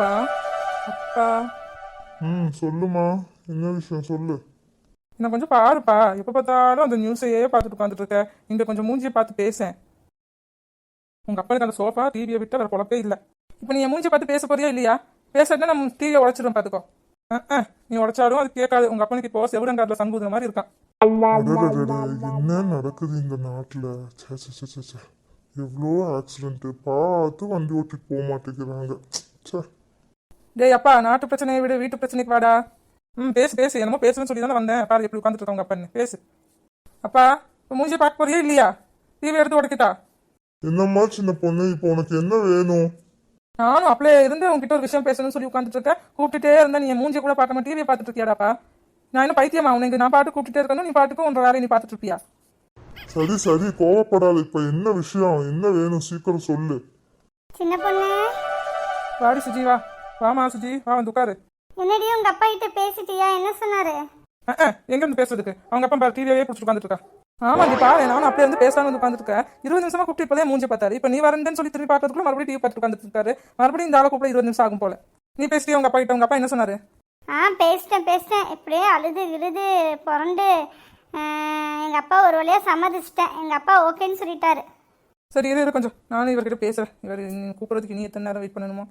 அப்பா அப்பா ம் சொல்லுமா என்ன விஷயம்? சொல்லு. என்ன கொஞ்சம் பாருப்பா. எப்போ பார்த்தாலும் அந்த நியூஸையே பார்த்துட்டு உட்காந்துட்டு இருக்க. இங்கே கொஞ்சம் மூஞ்சியை பார்த்து பேசேன். உங்கள் அப்பனுக்கு அந்த சோஃபா டிவியை விட்டு வேறு குழப்பே இல்லை. இப்போ நீ என் மூஞ்சியை பார்த்து பேச போறியா இல்லையா? பேசாட்டினா நம்ம டிவியை உடச்சிடும் பார்த்துக்கோ. நீ உடைச்சாலும் அது கேட்காது. உங்கள் அப்பனுக்கு இப்போ செவிடங்காட்டில் சங்குதுற மாதிரி இருக்கான். என்ன நடக்குது இந்த நாட்டில்? எவ்வளோ ஆக்சிடென்ட்டு பார்த்து வண்டி ஓட்டிட்டு போக மாட்டேங்கிறாங்க. சே டேய் அப்பா நாட்டு பிரச்சனையை விட வீட்டு பிரச்சனைக்கு வாடா. ம் பேசு பேசு. என்னமோ பேசுன்னு சொல்லி தானே வந்தேன். பாரு எப்படி உட்காந்துட்டு இருக்க உங்க அப்பன்னு பேசு. அப்பா இப்போ மூஞ்சி பார்க்க போறியா இல்லையா? டிவி எடுத்து உடைக்கிட்டா? என்னம்மா சின்ன பொண்ணு இப்போ உனக்கு என்ன வேணும்? நானும் அப்படியே இருந்து உங்ககிட்ட ஒரு விஷயம் பேசணும்னு சொல்லி உட்காந்துட்டு இருக்கேன். கூப்பிட்டுட்டே இருந்தா நீ மூஞ்சி கூட பார்க்காம டிவியை பார்த்துட்டு இருக்கியாடாப்பா? நான் என்ன பைத்தியமா? உனக்கு நான் பாட்டு கூப்பிட்டுட்டே இருக்கணும். நீ பாட்டுக்கு உன்ற வேலையை நீ பார்த்துட்டு இருப்பியா? சரி சரி. கோவப்படாத. இப்போ என்ன விஷயம்? என்ன வேணும்? சீக்கிரம் சொல்லு. சின்ன பொண்ணு. வாடி சுஜி வா. வாமா சுஜி. வா வந்து உட்காரு. என்னடி உங்க அப்பா கிட்ட பேசிட்டியா? என்ன சொன்னாரு? எங்க இருந்து பேசுறதுக்கு? அவங்க அப்பா பாரு டிவியே பிடிச்சிட்டு உட்காந்துட்டு இருக்கா. ஆமா நீ பாரு நானும் அப்படியே இருந்து பேசாம வந்து உட்காந்துட்டு இருக்கேன். இருபது நிமிஷமா கூப்பிட்டு இப்போதே மூஞ்சி பார்த்தாரு. இப்போ நீ வரேன்னு சொல்லி திரும்பி பார்க்கறதுக்குள்ள மறுபடியும் டிவி பார்த்துட்டு உட்காந்துட்டு இருக்காரு. மறுபடியும் இந்த ஆளை கூப்பிட இருபது நிமிஷம் ஆகும் போல. நீ பேசிட்டியா உங்க அப்பா கிட்ட? உங்க அப்பா என்ன சொன்னாரு? ஆ பேசிட்டேன் பேசிட்டேன். இப்படியே அழுது விழுது புரண்டு. எங்க அப்பா ஒரு வழியா சம்மதிச்சிட்டேன். எங்க அப்பா ஓகேன்னு சொல்லிட்டாரு. சரி இரு கொஞ்சம். நானும் இவர்கிட்ட பேசுறேன். இவர் கூப்பிடுறதுக்கு நீ எத்தனை நேரம் வெயிட் பண்ணணுமோ?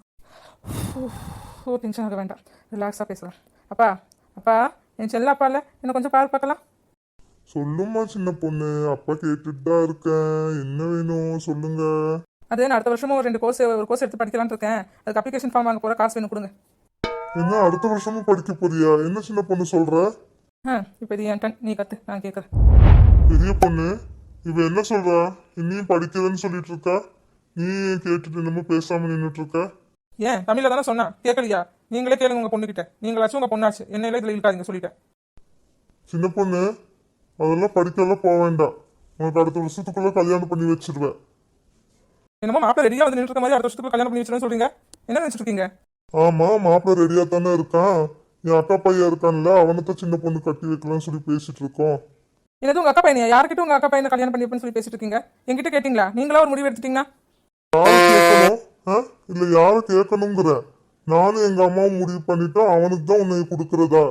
ஓ டென்ஷன் ஆக வேண்டாம். ரிலாக்ஸாக பேசலாம் அப்பா அப்பா என் செல்ல அப்பா இல்லை என்ன கொஞ்சம் பாரு பார்க்கலாம். சொல்லும்மா சின்ன பொண்ணு. அப்பா கேட்டுட்டு தான் இருக்கேன். என்ன வேணும்? சொல்லுங்க. அதே நான் அடுத்த வருஷமும் ஒரு ரெண்டு கோர்ஸ் ஒரு கோர்ஸ் எடுத்து படிக்கலாம்னு இருக்கேன். அதுக்கு அப்ளிகேஷன் ஃபார்ம் வாங்க போகிற காசு வேணும் கொடுங்க. என்ன அடுத்த வருஷமும் படிக்க போறியா? என்ன சின்ன பொண்ணு சொல்ற? ஆ இப்போ இது என் டன் நீ கற்று நான் கேட்குறேன் பெரிய பொண்ணு இவ என்ன சொல்றா? இன்னியும் படிக்கிறேன்னு சொல்லிட்டு இருக்கா? நீ கேட்டுட்டு என்னமோ பேசாம நின்னுட்டு இருக்க? ஏன்? தமிழில் தானே சொன்னா கேட்கலையா நீங்களே கேளுங்க உங்கள் பொண்ணுக்கிட்ட நீங்களாச்சும் உங்கள் பொண்ணாச்சு. என்னையில இதில் இருக்காதீங்க சொல்லிட்டேன். சின்ன பொண்ணு அதெல்லாம் படிக்கலாம் போக வேண்டாம். உனக்கு அடுத்த வருஷத்துக்குள்ள கல்யாணம் பண்ணி வச்சிருவேன். என்னமோ மாப்பிள்ளை ரெடியாக வந்து நின்று மாதிரி அடுத்த வருஷத்துக்கு கல்யாணம் பண்ணி வச்சுருன்னு சொல்றீங்க? என்ன நினச்சிட்டு இருக்கீங்க? ஆமா மாப்பிள்ளை ரெடியா தானே இருக்கான். என் அக்கா பையன் இருக்கான்ல அவனைத்தான் சின்ன பொண்ணு கட்டி வைக்கலாம்னு சொல்லி பேசிட்டு இருக்கோம். என்னது உங்க அக்கா பையனையா? யார்கிட்ட உங்க அக்கா பையனை கல்யாணம் பண்ணி வைப்பேன்னு சொல்லி பேசிட்டு இருக்கீங்க? என்கிட்ட கேட்டீங்களா? நீங்களா ஒரு முடிவு எடுத்துட்டீங்கன்னா? இல்ல யாரை கேட்கணுங்கிற? நானும் எங்க அம்மாவும் முடிவு பண்ணிட்டோம் அவனுக்கு தான் உன்னை கொடுக்கறதா?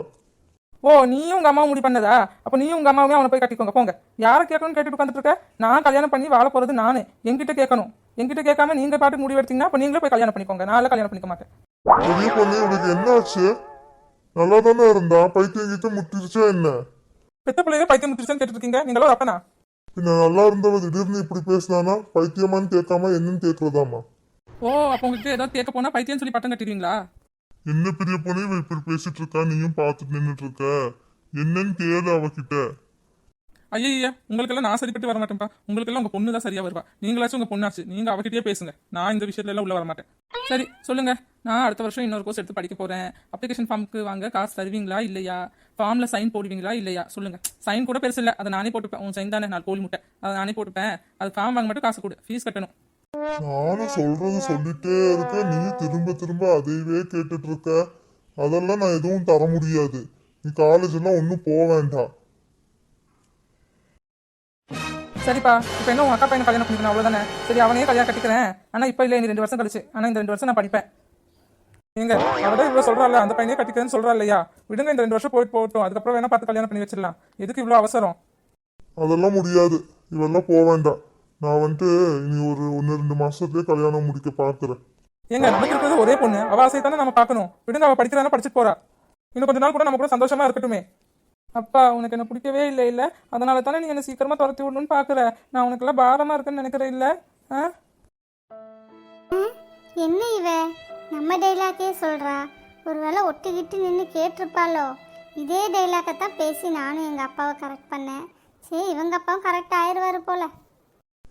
ஓ நீயும் உங்க அம்மாவும் முடிவு பண்ணதா? அப்ப நீயும் உங்க அம்மாவுமே அவனை போய் கட்டிக்கோங்க போங்க. யாரை கேட்கணும்னு கேட்டுட்டு உட்காந்துட்டு இருக்க? நான் கல்யாணம் பண்ணி வாழ போறது நானு. என்கிட்ட கேட்கணும். என்கிட்ட கேட்காம நீங்க பாட்டுக்கு முடிவு எடுத்தீங்கன்னா அப்ப நீங்களே போய் கல்யாணம் பண்ணிக்கோங்க. நான் கல்யாணம் பண்ணிக்க மாட்டேன். பெரிய பொண்ணு என்ன ஆச்சு? நல்லா தானே இருந்தா? பைத்தியம் கிட்ட முட்டிருச்சா என்ன? பெத்த பிள்ளைய பைத்தியம் முத்திருச்சுன்னு கேட்டுட்டு இருக்கீங்க நீங்களும் அப்பனா? பின்ன நல்லா இருந்தவன் திடீர்னு இப்படி பேசினானா? பைத்தியமான்னு கேட்காம என்னன்னு கேட்கறதாமா ஓ அப்போ உங்களுக்கு ஏதாவது கேட்க போனா பைத்தியம்னு சொல்லி பட்டம் கட்டிடுவீங்களா? என்ன பெரிய பொண்ணு இவன் இப்படி பேசிட்டு இருக்கா? நீயும் பார்த்துட்டு நின்னுட்டு இருக்க. என்னன்னு கேளு அவகிட்ட. ஐயா உங்களுக்கெல்லாம் நான் சரிப்பட்டு வர மாட்டேன்ப்பா உங்களுக்கெல்லாம் உங்க பொண்ணு தான் சரியா வருவா. நீங்களாச்சும் உங்க பொண்ணாச்சு. நீங்க அவகிட்டயே பேசுங்க. நான் இந்த விஷயத்துல எல்லாம் உள்ள வர மாட்டேன். சரி சொல்லுங்க. நான் அடுத்த வருஷம் இன்னொரு கோர்ஸ் எடுத்து படிக்க போறேன். அப்ளிகேஷன் ஃபார்முக்கு வாங்க காசு தருவீங்களா இல்லையா? ஃபார்ம்ல சைன் போடுவீங்களா இல்லையா? சொல்லுங்க. சைன் கூட பெருசு இல்லை. அதை நானே போட்டுப்பேன். உன் சைன் தானே. நான் கோழி முட்டை. அதை நானே போட்டுப்பேன். அது ஃபார்ம் வாங்க மட்டும் காசு கொடு. ஃபீஸ் கட்டணும். நானும் சொல்றது சொல்லிட்டே இருக்க நீ திரும்ப திரும்ப அதையவே கேட்டுட்டு இருக்க அதெல்லாம் நான் எதுவும் தர முடியாது. நீ காலேஜ் எல்லாம் ஒன்றும் போக வேண்டாம் சரிப்பா இப்போ என்ன உங்க அக்கா பையனை கல்யாணம் பண்ணிக்கணும் அவ்வளவுதானே? சரி அவனையே கல்யாணம் கட்டிக்கிறேன். ஆனா இப்போ இல்லை நீ ரெண்டு வருஷம் கழிச்சு. ஆனா இந்த ரெண்டு வருஷம் நான் படிப்பேன். நீங்க அவதான் இவ்வளவு சொல்றாள் அந்த பையனே கட்டிக்கிறேன்னு சொல்றா இல்லையா விடுங்க இந்த ரெண்டு வருஷம் போயிட்டு போகட்டும். அதுக்கப்புறம் வேணா பார்த்து கல்யாணம் பண்ணி வச்சிடலாம். எதுக்கு இவ்வளவு அவசரம்? அதெல்லாம் முடியாது. இவெல்லாம் போக வேண்டாம் நான் வந்துட்டு இனி ஒரு ஒன்று ரெண்டு மாசத்துலயே கல்யாணம் முடிக்க பார்க்குறேன் ஏங்க நமக்கு இருக்கிறது ஒரே பொண்ணு. அவ ஆசையை தானே நம்ம பார்க்கணும். விடுங்க அவ படிக்கிறானா படிச்சுட்டு போறா. இன்னும் கொஞ்ச நாள் கூட நம்ம கூட சந்தோஷமா இருக்கட்டுமே. அப்பா உனக்கு என்ன பிடிக்கவே இல்லை இல்ல? அதனால தானே நீ என்ன சீக்கிரமா துரத்தி விடணும்னு பாக்குற? நான் உனக்கெல்லாம் பாரமா இருக்குன்னு நினைக்கிறேன் இல்ல? ஆ? ம், என்ன இவ? நம்ம டைலாக்கே சொல்றா. ஒருவேளை ஒட்டிக்கிட்டு நின்று கேட்டிருப்பாளோ? இதே டைலாக்கை தான் பேசி நானும் எங்கள் அப்பாவை கரெக்ட் பண்ணேன். சரி இவங்க அப்பாவும் கரெக்ட் ஆயிடுவாரு போல.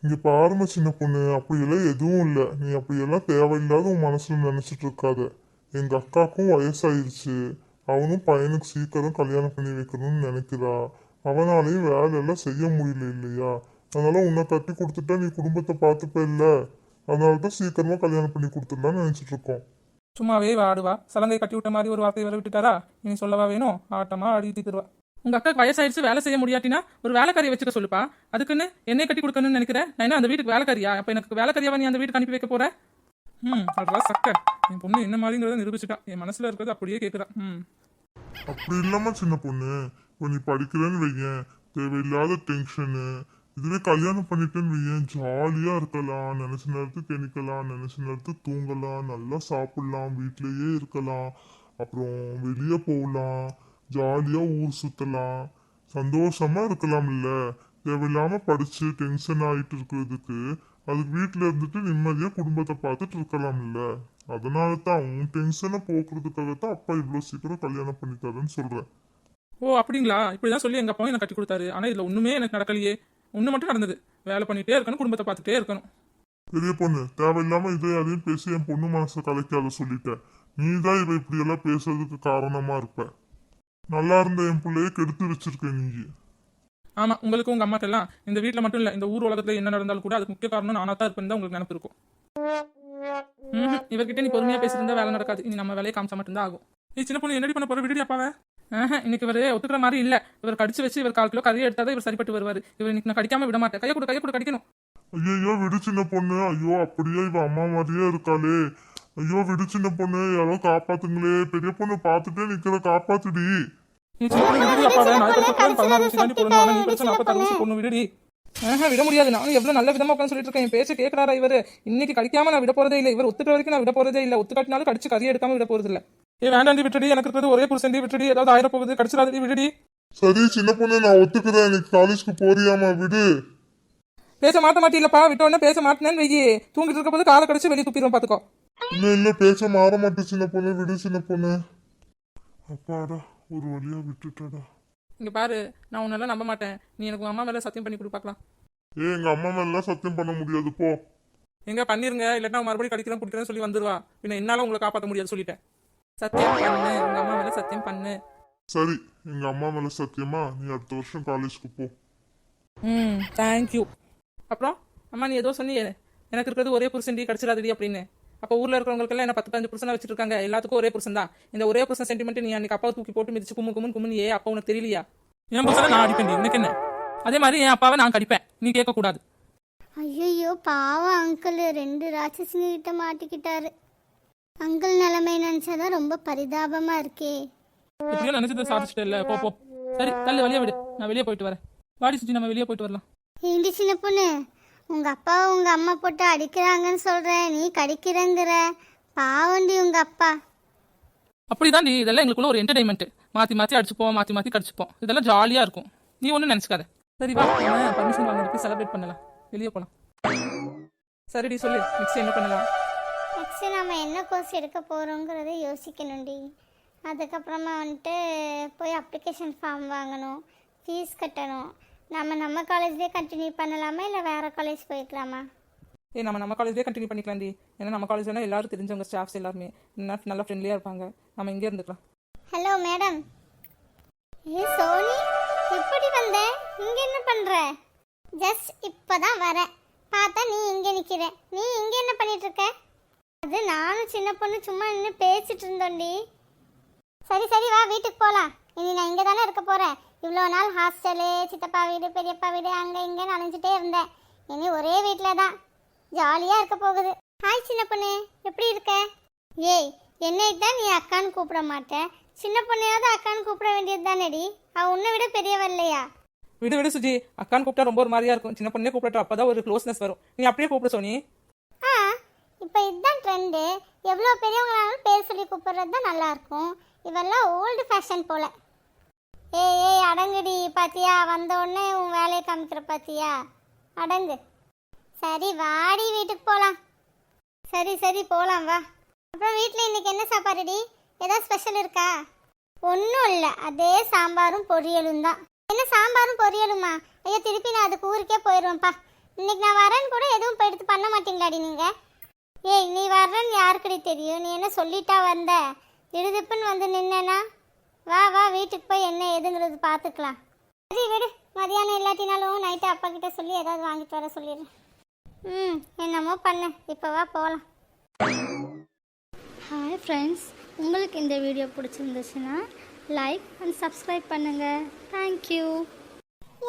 இங்க பாருங்க சின்ன பொண்ணு. அப்படியெல்லாம் எதுவும் இல்லை. நீ அப்படியெல்லாம் தேவையில்லாத உன் மனசுல நினைச்சிட்டு இருக்காத. எங்க அக்காக்கும் வயசாயிருச்சு. அவனும் பையனுக்கு சீக்கிரம் கல்யாணம் பண்ணி வைக்கணும்னு நினைக்கிறா. அவனாலையும் வேலையெல்லாம் செய்ய முடியல இல்லையா? அதனால உன்னை கட்டி கொடுத்துட்டா நீ குடும்பத்தை பார்த்துப்ப இல்லை. அதனால தான் சீக்கிரமா கல்யாணம் பண்ணி கொடுத்துடலாம்னு நினைச்சிட்டு இருக்கோம். சும்மாவே வாடுவா. சலங்கை கட்டி விட்ட மாதிரி ஒரு வார்த்தையை வர விட்டுட்டாரா? இனி சொல்லவா வேணும்? ஆட்டமா அடி தருவா உங்க அக்கா வயசாயிடுச்சு வேலை செய்ய முடியாட்டினா ஒரு வேலைக்காரியை வச்சுக்க சொல்லுப்பா. அதுக்குன்னு என்னை கட்டி கொடுக்கணும்னு நினைக்கிறேன் நான் என்ன அந்த வீட்டுக்கு வேலைக்காரியா? அப்ப எனக்கு வேலைக்காரியாவை நீ அந்த வீட்டுக்கு அனுப்பி வைக்க போற? ம் அதெல்லாம் சக்க. என் பொண்ணு என்ன மாதிரிங்கிறத நிரூபிச்சுட்டா. என் மனசுல இருக்கிறது அப்படியே கேட்குறா ம் அப்படி இல்லாம சின்ன பொண்ணு இப்போ நீ படிக்கிறேன்னு வையேன். தேவையில்லாத டென்ஷனு இதுவே கல்யாணம் பண்ணிட்டேன்னு வையேன். ஜாலியா இருக்கலாம். நினைச்ச நேரத்துக்கு எண்ணிக்கலாம் நினைச்ச நேரத்துக்கு தூங்கலாம். நல்லா சாப்பிடலாம். வீட்லயே இருக்கலாம். அப்புறம் வெளியே போகலாம். ஜாலியா ஊர் சுத்தலாம். சந்தோஷமா இருக்கலாம் இல்ல தேவையில்லாம படிச்சு டென்ஷன் ஆயிட்டு இருக்கிறதுக்கு அதுக்கு வீட்ல இருந்துட்டு நிம்மதியா குடும்பத்தை பார்த்துட்டு இருக்கலாம் இல்ல அதனால தான் உன் டென்ஷனை போக்குறதுக்காக தான் அப்பா இவ்வளோ சீக்கிரம் கல்யாணம் பண்ணி தரேன்னு சொல்றேன். ஓ அப்படிங்களா? இப்படிதான் சொல்லி எங்க அப்பாவும் எனக்கு கட்டி கொடுத்தாரு. ஆனா இதுல ஒண்ணுமே எனக்கு நடக்கலையே. ஒண்ணு மட்டும் நடந்தது. வேலை பண்ணிட்டே இருக்கணும் குடும்பத்தை பார்த்துட்டே இருக்கணும். பெரிய பொண்ணு தேவையில்லாம இதை அதையும் பேசி என் பொண்ணு மனசை கலைக்காத சொல்லிட்டேன். நீ தான் இவ இப்படி எல்லாம் பேசுறதுக்கு காரணமா இருப்ப. நல்லா இருந்த என் பிள்ளைய கெடுத்து வச்சிருக்க நீ ஆமா உங்களுக்கு உங்க அம்மாட்ட எல்லாம் இந்த வீட்ல மட்டும் இல்ல இந்த ஊர் உலகத்துல என்ன நடந்தாலும் கூட அதுக்கு முக்கிய காரணம் நானா தான் இருப்பேன் தான் உங்களுக்கு நினைப்பு இருக்கும். இவர்கிட்ட நீ பொறுமையா பேசியிருந்தா வேலை நடக்காது. இனி நம்ம வேலையை காமிச்சா மட்டும்தான் ஆகும். நீ சின்ன பொண்ணு என்னடி பண்ண போற? விடுடி அப்பாவை. இன்னைக்கு இவர் ஒத்துக்கிற மாதிரி இல்ல. இவர் கடிச்சு வச்சு இவர் கால் கிலோ கறியை எடுத்தாதான் இவர் சரிப்பட்டு வருவார். இவர் இன்னைக்கு நான் கடிக்காம விட மாட்டேன். கையை கொடு கையை கொடு கடிக்கணும். ஐயோ விடு சின்ன பொண்ணு. ஐயோ அப்படியே இவ அம்மா மாதிரியே இருக்காளே. ஐயோ விடு சின்ன பொண்ணு. யாரோ காப்பாத்துங்களே. பெரிய பொண்ணு பார்த்துட்டே நிக்கிற காப்பாத்துடி. சின்ன பொண்ணு விடுடி அப்பாவை நான் படிச்ச பதினாறு வயசு தாண்டி போடணும் ஆனா நீ படிச்ச நாற்பத்தாறு வயசு பொண்ணு விடுடி. ஆஹா விட முடியாது. நான் எவ்வளவு நல்ல விதமா உட்காந்து சொல்லிட்டு இருக்கேன். என் பேச்சு கேட்கறாரா இவர்? இன்னைக்கு கடிக்காம நான் விட போறதே இல்லை. இவர் ஒத்துக்கிற வரைக்கும் நான் விட போறதே இல்லை. ஒத்துக்காட்டினாலும் கடிச்சு கறியை எடுக்காம விட போறது இல்ல. ஏ வேண்டாண்டி விட்டுடி. எனக்கு இருக்கிறது ஒரே புருஷன்டி. விட்டுடி. ஏதாவது ஆயிரம் போகுது. கடிச்சிடாதடி விடுடி. சரி சின்ன பொண்ணு நான் ஒத்துக்கிறேன். இன்னைக்கு காலேஜ்க்கு போறியாமா விடு. பேச மாட்ட மாட்டீங்களப்பா? விட்ட உடனே பேச மாட்டேன்னு வெயி. தூங்கிட்டு இருக்க போது காலை கடிச்சு வெளியே துப்பிடுவோம் பாத்துக்கோ. இன்னும் இன்னும் பேச்ச மாற மாட்டேன் சின்ன பொண்ணு. விடு சின்ன பொண்ணு. அப்பாடா. ஒரு வழியா விட்டுட்டடா. இங்க பாரு நான் உன்னெல்லாம் நம்ப மாட்டேன். நீ எனக்கு உங்க அம்மா மேல சத்தியம் பண்ணி கொடு பார்க்கலாம் ஏய் எங்க அம்மா மேலாம் சத்தியம் பண்ண முடியாது போ. எங்க பண்ணிருங்க. இல்லாட்டா மறுபடியும் கடிக்கிறேன் குடிக்கிறேன்னு சொல்லி வந்துருவா. பின்ன என்னால உங்களை காப்பாற்ற முடியாது சொல்லிட்டேன். சத்தியம் பண்ணு. உங்க அம்மா மேல சத்தியம் பண்ணு. சரி எங்க அம்மா மேல சத்தியமா நீ அடுத்த வருஷம் காலேஜ்க்கு போ. ம் தேங்க்யூ அப்புறம் அம்மா நீ ஏதோ சொன்னியே. எனக்கு இருக்கிறது ஒரே புருஷன்டி கடிச்சிடாதடி அப்படின்னு. அப்போ ஊர்ல இருக்கிறவங்களுக்கெல்லாம் என்ன பத்து பதினஞ்சு புருஷனா வச்சிட்டு இருக்காங்க எல்லாத்துக்கும் ஒரே புருஷன் தான். இந்த ஒரே புருஷன் சென்டிமெண்ட் நீ அன்னைக்கு அப்பாவை தூக்கி போட்டு மிதிச்சு கும்மு கும்முன்னு கும்முன்னு ஏ அப்பா உனக்கு தெரியலையா? என் புருஷனை நான் அடிப்பேன் எனக்கு என்ன? அதே மாதிரி என் அப்பாவை நான் கடிப்பேன். நீ கேட்க கூடாது ஐயோ பாவம் அங்கிள் ரெண்டு ராட்சசுங்க கிட்ட மாட்டிக்கிட்டாரு. அங்கிள் நிலைமை நினைச்சாதான் ரொம்ப பரிதாபமா இருக்கே. எப்படியோ நினைச்சதை சாதிச்சிட்டே இல்ல போ போ. சரி தள்ளு வெளியே விடு. நான் வெளியே போயிட்டு வரேன். வாடி சுஜி நம்ம வெளியே போயிட்டு வரலாம். ஏண்டி சின்ன பொண்ணு? உங்க அப்பா உங்க அம்மா போட்டு அடிக்கிறாங்கன்னு சொல்ற நீ கடிக்கிறங்கிற. பாவண்டி உங்க அப்பா. அப்படிதான் இதெல்லாம் எங்களுக்குள்ள ஒரு என்டர்டைன்மெண்ட் மாத்தி மாத்தி அடிச்சுப்போம் மாத்தி மாத்தி கடிச்சுப்போம். இதெல்லாம் ஜாலியா இருக்கும். நீ ஒன்றும் நினைச்சுக்காத. சரி வா பர்மிஷன் வாங்கிட்டு செலிப்ரேட் பண்ணலாம். வெளியே போலாம். சரிடி சொல்லு. நெக்ஸ்ட் என்ன பண்ணலாம்? நெக்ஸ்ட் நம்ம என்ன கோர்ஸ் எடுக்க போறோங்கிறத யோசிக்கணும்டி அதுக்கப்புறமா வந்துட்டு போய் அப்ளிகேஷன் ஃபார்ம் வாங்கணும். ஃபீஸ் கட்டணும். நம்ம நம்ம காலேஜ்லேயே கண்டினியூ பண்ணலாமா இல்லை வேற காலேஜ் போய்க்கலாமா? ஏய் நம்ம நம்ம காலேஜ்லேயே கண்டினியூ பண்ணிக்கலாம்டி ஏன்னா நம்ம காலேஜ்னா எல்லாரும் தெரிஞ்சவங்க ஸ்டாஃப்ஸ் எல்லாருமே. நல்லா ஃப்ரெண்ட்லியாக இருப்பாங்க. நம்ம இங்கே இருந்துக்கலாம். ஹலோ மேடம் ஏ சோனி எப்படி வந்த? இங்க என்ன பண்ற? ஜஸ்ட் இப்பதான் வரேன். பார்த்தா நீ இங்க நிக்கிற. நீ இங்க என்ன பண்ணிட்டு இருக்க அது நானும் சின்ன பொண்ணு சும்மா நின்று பேசிட்டு இருந்தோண்டி சரி சரி வா வீட்டுக்கு போலாம். இனி நான் இங்க தானே இருக்க போறேன். இவ்வளோ நாள் ஹாஸ்டலு சித்தப்பா வீடு பெரியப்பா வீடு அங்க இங்கன்னு அலைஞ்சிட்டே இருந்தேன். இனி ஒரே வீட்டில் தான். ஜாலியா இருக்க போகுது. ஹாய் சின்ன பொண்ணு. எப்படி இருக்க? ஏய் என்னை தான் நீ அக்கான்னு கூப்பிட மாட்ட. சின்ன பொண்ணையாவது அக்கான்னு கூப்பிட வேண்டியது தானேடி. அவ உன்னை விட பெரியவ இல்லையா? விடு விடு சுஜி. அக்கான்னு கூப்பிட்டா ரொம்ப ஒரு மாதிரியா இருக்கும். சின்ன பொண்ணே கூப்பிட்டா அப்பதான் ஒரு க்ளோஸ்னஸ் வரும். நீ அப்படியே கூப்பிட சோனி. ஆ இப்போ இதுதான் ட்ரெண்டு எவ்வளோ பெரியவங்களாலும் பேர் சொல்லி கூப்பிடுறது தான் நல்லா இருக்கும். இவெல்லாம் ஓல்டு ஃபேஷன் போல. ஏய் ஏய் அடங்குடி. பாத்தியா வந்த உடனே உன் வேலையை காமிக்கிற பாத்தியா? அடங்கு. சரி வாடி வீட்டுக்கு போகலாம் சரி சரி போகலாம் வா. அப்புறம் வீட்டில் இன்னைக்கு என்ன சாப்பாடுடி? ஏதாவது ஸ்பெஷல் இருக்கா? ஒன்றும் இல்லை. அதே சாம்பாரும் பொரியலும் தான். என்ன சாம்பாரும் பொரியலுமா? ஐயோ திருப்பி நான் அதுக்கு ஊருக்கே போயிடுவேன்ப்பா இன்னைக்கு நான் வரேன்னு கூட எதுவும் இப்போ எடுத்து பண்ண மாட்டீங்களாடி நீங்கள் ஏய் நீ வர்றேன்னு யாருக்குடி தெரியும்? நீ என்ன சொல்லிட்டா வந்த? திடுதிப்புன்னு வந்து நின்னேனா? வா வா வீட்டுக்கு போய் என்ன ஏதுங்கிறது பார்த்துக்கலாம். சரி விடு. மதியானம் இல்லாட்டினாலும் நைட்டு அப்பா கிட்ட சொல்லி ஏதாவது வாங்கிட்டு வர சொல்லிடுறேன் ம் என்னமோ பண்ணு. இப்போ வா போகலாம் ஹாய் ஃப்ரெண்ட்ஸ் உங்களுக்கு இந்த வீடியோ பிடிச்சிருந்துச்சுன்னா லைக் அண்ட் சப்ஸ்கிரைப் பண்ணுங்கள் thank you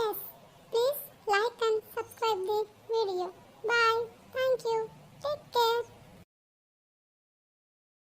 S please like and subscribe the video bye thank you take care